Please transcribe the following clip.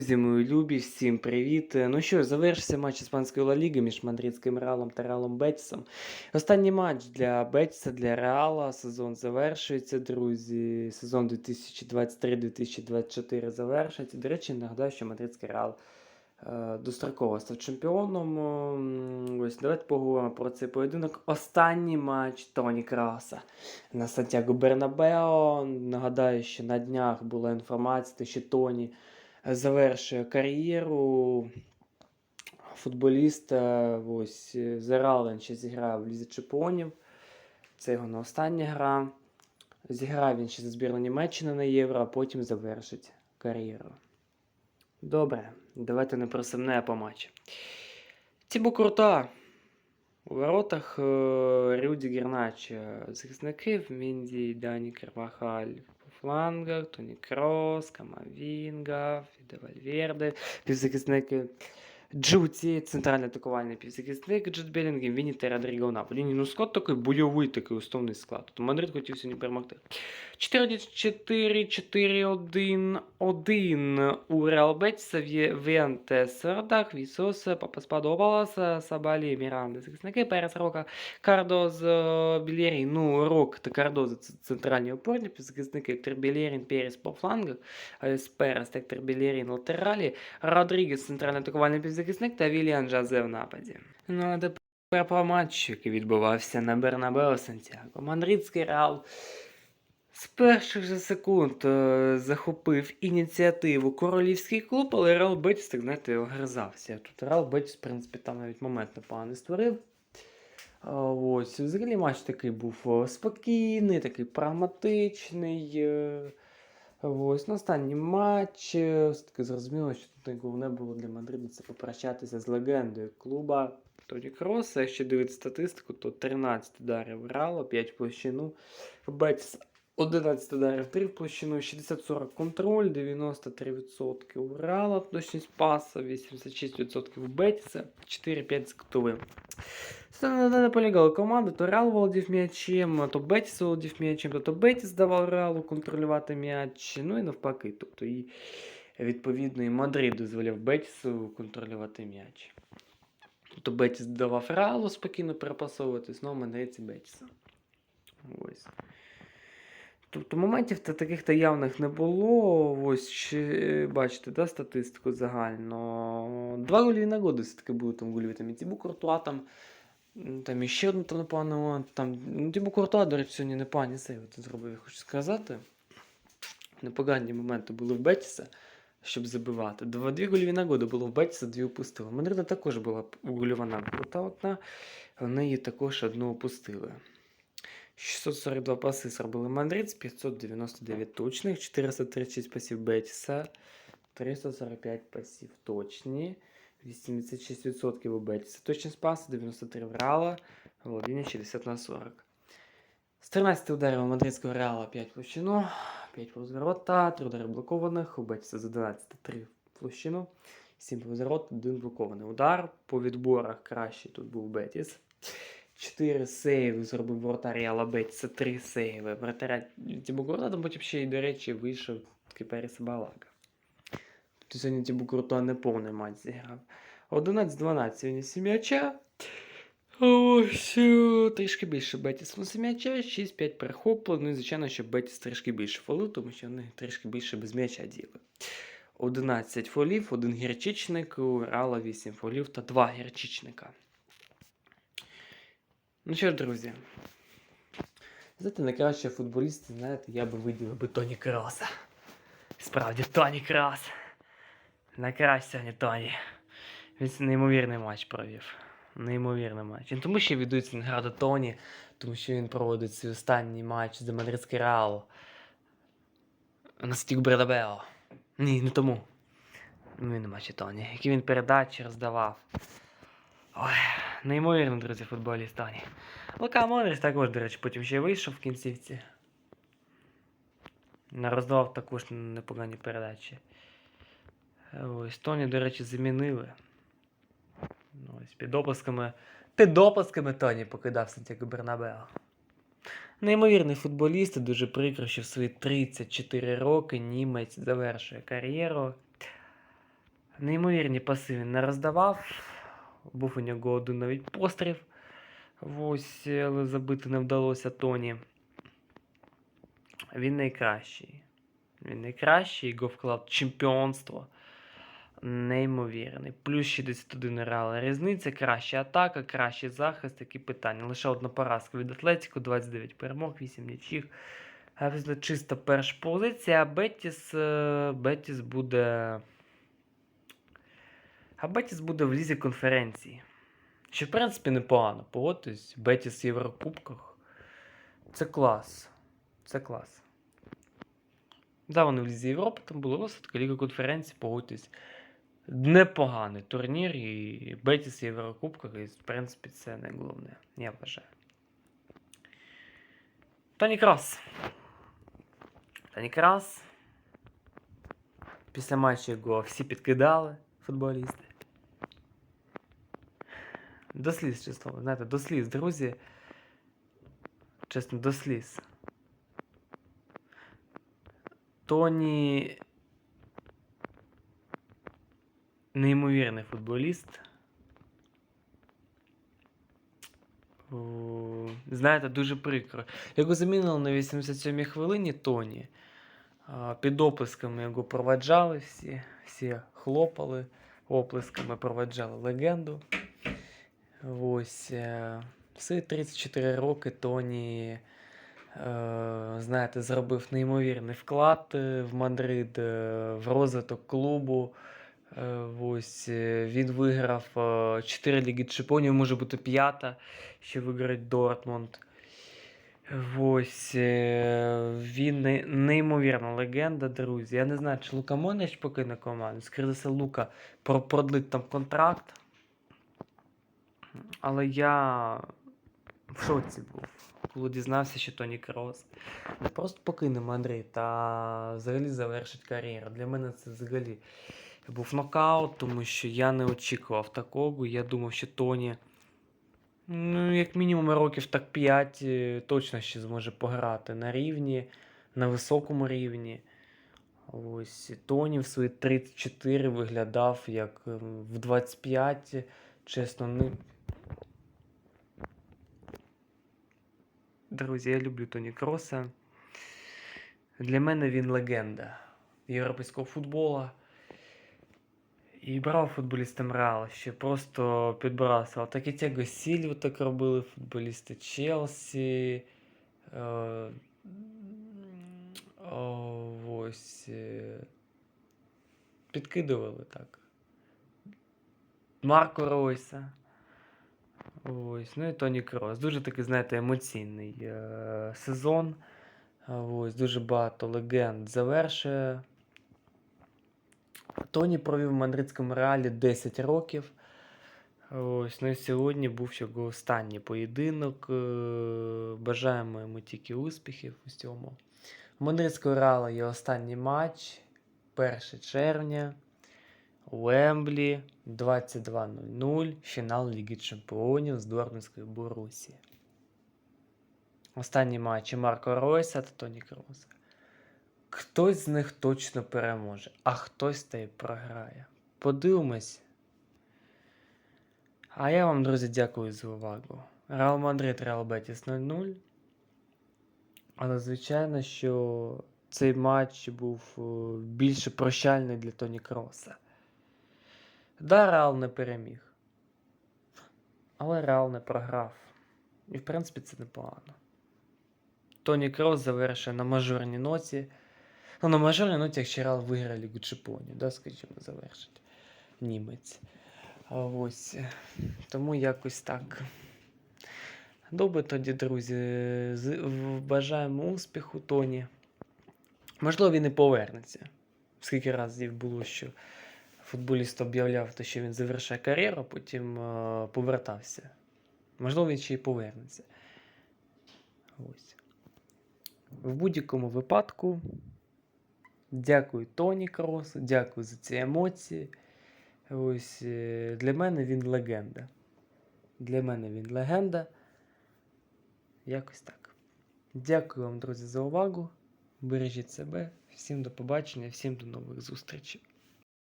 Друзі, мої любі, всім привіт. Ну що завершився матч Іспанської Ла Ліги між мадридським Реалом та Реалом Бетісом. Останній матч для Бетіса, для Реала. Сезон завершується, друзі. Сезон 2023-2024 завершується. До речі, нагадаю, що мадридський Реал е, достроково став чемпіоном. Ось давайте поговоримо про цей поєдинок. Останній матч Тоні Краса на Сантьяго Бернабео. Нагадаю, що на днях була інформація, що Тоні завершує кар'єру футболіста. Ось е, за Реал він ще зіграв в Лізі Чемпіонів. Це його не остання гра. Зіграв він ще за збірну Німеччини на Євро, а потім завершить кар'єру. Добре, давайте не про сумне, а по матчі. Тібо Крута. У воротах е, Рюді Гернача захисників Мінді, Дані Карвахаль по флангах, Тоні Крос, Камавінга, Фіде Вальверде, півзахисники Джуці, центральний атакувальний півзахисник Джет Белінгем, Віні та Родріго Наполі. Ну склад такий бойовий такий основний склад. Тобто Мадрид хотів сьогодні перемогти. 4-4-4-1-1 у Реал Бетіса, Вентес, Радах, Вісос, Папаспадопалас, Сабалі, Міранда, захисники, Перес, Рока, Кардоз, Білєрін, ну, Рок та Кардоз це центральні опорні півзахисники, Ектор Білєрін, Перес по флангах, Перес, Ектор Білєрін, латералі, Родрігес, центральний атакувальний півзахисник та Вільян Джазе в нападі. Ну, а тепер про матч, який відбувався на Бернабео Сантьяго. Мадридський Реал з перших же секунд е, захопив ініціативу королівський клуб, але Реал Бетіс, так знаєте, огризався. Тут Реал Бетіс, в принципі, там навіть момент непоганий створив. Ось, взагалі матч такий був е, спокійний, такий прагматичний. е, Ось, на останній матч. е, Все-таки зрозуміло, що тут головне було для Мадриду це попрощатися з легендою клуба Тоні Кроса. Якщо дивитися статистику, то 13 ударів Реала, 5 площину. Бетіс 11 ударів 3 в площину, 60-40 контроль, 93% у Реала, точність паса, 86% у Бетіса, 4-5 з кутовим. Це не, полягала команда, то Реал володів м'ячем, то Бетіс володів м'ячем, то, то Бетіс давав Реалу контролювати м'яч, ну і навпаки. Тобто і відповідно і Мадрид дозволяв Бетісу контролювати м'яч. Тобто Бетіс давав Реалу спокійно перепасовувати, знову Мадридці Бетіса. Ось. Тобто моментів та таких та явних не було. Ось ще, бачите, да, статистику загально. Два голі нагоди все-таки були там голіві там і Тібу Куртуа, там, там і ще одну там непогану. Там, ну, Тібу Куртуа, до речі, сьогодні непогані сейви тут зробив, я хочу сказати. Непогані моменти були в Бетіса, щоб забивати. Два, дві гольові нагоди було в Бетіса, дві опустили. Мадрида також була гольова нагода одна, вони її також одну опустили. 642 паси зробили Мадрид з 599 точних, 436 пасів Бетіса, 345 пасів точні, 86% у Бетіса. Точність пасу 93 в Реала, володіння 60 на 40. З 13 ударів у мадридського Реала 5 площину, 5 повз ворота, 3 удари блокованих, у Бетіса з 11 3 в площину, 7 повз ворот, 1 блокований удар. По відборах кращий тут був Бетіс. 4 сейви зробив воротар Реала Бетіса, 3 сейви. Вратаря Тібугурта, там потім ще й, до речі, вийшов такий Перес Балага. Тобто сьогодні Тібугурта не повний матч зіграв. 11-12 він із м'яча. Ось трішки більше Бетіс на м'яча, 6-5 перехоплень. Ну і звичайно, що Бетіс трішки більше фолив, тому що вони трішки більше без м'яча діли. 11 фолів, 1 гірчичник, у Реала 8 фолів та 2 гірчичника. Ну що ж, друзі. Знаєте, найкраще футболісти, знаєте, я би виділив би Тоні Кроса. Справді, Тоні Крос. Найкраще сьогодні Тоні. Він це неймовірний матч провів. Неймовірний матч. Не тому, що віддається награду Тоні, тому що він проводить свій останній матч за Мадридський Реал. На Стік Бредабео. Ні, не тому. Він не матчі Тоні. Які він передачі роздавав. Ой, неймовірно, друзі, футболіст Тоні. Лука Модрич також, до речі, потім ще вийшов в кінцівці. Роздавав також непогані передачі. Ось Тоні, до речі, замінили. Ну, Ось під опусками. Під опусками Тоні покидав Сантьяго Бернабео. Неймовірний футболіст, дуже прикро, що в свої 34 роки німець завершує кар'єру. Неймовірні паси він не роздавав. Був у нього один навіть постріл. Ось, але забити не вдалося Тоні. Він найкращий. Він найкращий, його вклад чемпіонство. Неймовірний. Плюс 61 реал. Різниця, краща атака, кращий захист, такі питання. Лише одна поразка від Атлетіку, 29 перемог, 8 нічих. Чиста перша позиція, а Бетіс, е, Бетіс буде. А Бетіс буде в лізі конференції. Що, в принципі, непогано. Погодьтесь, Бетіс в Єврокубках. Це клас. Це клас. Да, вони в Лізі Європи, там ось така Ліга конференції, погодьтесь. Непоганий турнір і Бетіс в Єврокубках, і, в принципі, це не головне, я вважаю. Тоні Крос. Тоні Крос. Після матчу його всі підкидали футболісти. До сліз, чесно, знаєте, до сліз, друзі. Чесно, до сліз. Тоні неймовірний футболіст. Знаєте, дуже прикро. Його замінили на 87-й хвилині Тоні. Під оплесками його проведжали всі, всі хлопали, оплесками проведжали легенду. Ось. е, В свої 34 роки Тоні, е, знаєте, зробив неймовірний вклад е, в Мадрид, в розвиток клубу. Ось він виграв 4 Ліги Чемпіонів, може бути п'ята, ще виграє Дортмунд. Ось він не- неймовірна легенда, друзі. Я не знаю, чи Лука Монич покине команду. Скоріше Лука про- продлить там контракт. Але я в шоці був, коли дізнався, що Тоні Крос просто покине Мадрид, а взагалі завершить кар'єру. Для мене це взагалі був нокаут, тому що я не очікував такого. Я думав, що Тоні, ну, як мінімум, років так 5 е, точно ще зможе пограти на рівні, на високому рівні. Ось Тоні в свої 34 виглядав як ем, в 25. Чесно, не. Друзі, я люблю Тоні Кроса. Для мене він легенда європейського футболу. І брав футболістам Реал, ще просто підбрасував. Так і Тяго Сільву так робили футболісти Челсі. Е, ось. е, Підкидували так. Марко Ройса. Ось, ну і Тоні Крос. Дуже такий, знаєте, емоційний е- сезон. Ось, дуже багато легенд завершує. Тоні провів в мадридському реалі 10 років. Ось, ну і сьогодні був його останній поєдинок. Е, Бажаємо йому тільки успіхів у цьому. У мадридського реала є останній матч 1 червня. Уемблі 22.00. Фінал Ліги Чемпіонів з Дортмундської Борусі. Останні матчі Марко Ройса та Тоні Кроса. Хтось з них точно переможе, а хтось та й програє. Подивимось. А я вам, друзі, дякую за увагу. Реал Мадрид, Реал Бетіс 0-0. Але звичайно, що цей матч був е, більше прощальний для Тоні Кроса. Да, Реал не переміг. Але Реал не програв. І, в принципі, це непогано. Тоні Крос завершує на мажорній ноті. Ну, на мажорній ноті, якщо Реал виграє Лігу Чемпіонів, да, скажімо, завершить німець. А ось. Тому якось так. Добре тоді, друзі. Бажаємо успіху Тоні. Можливо, він і повернеться. Скільки разів було, що футболіст об'являв те, що він завершує кар'єру, а потім е, повертався. Можливо, він ще й повернеться. Ось. В будь-якому випадку. Дякую Тоні Кросу, дякую за ці емоції. Ось е, для мене він легенда. Для мене він легенда. Якось так. Дякую вам, друзі, за увагу. Бережіть себе. Всім до побачення, всім до нових зустрічей.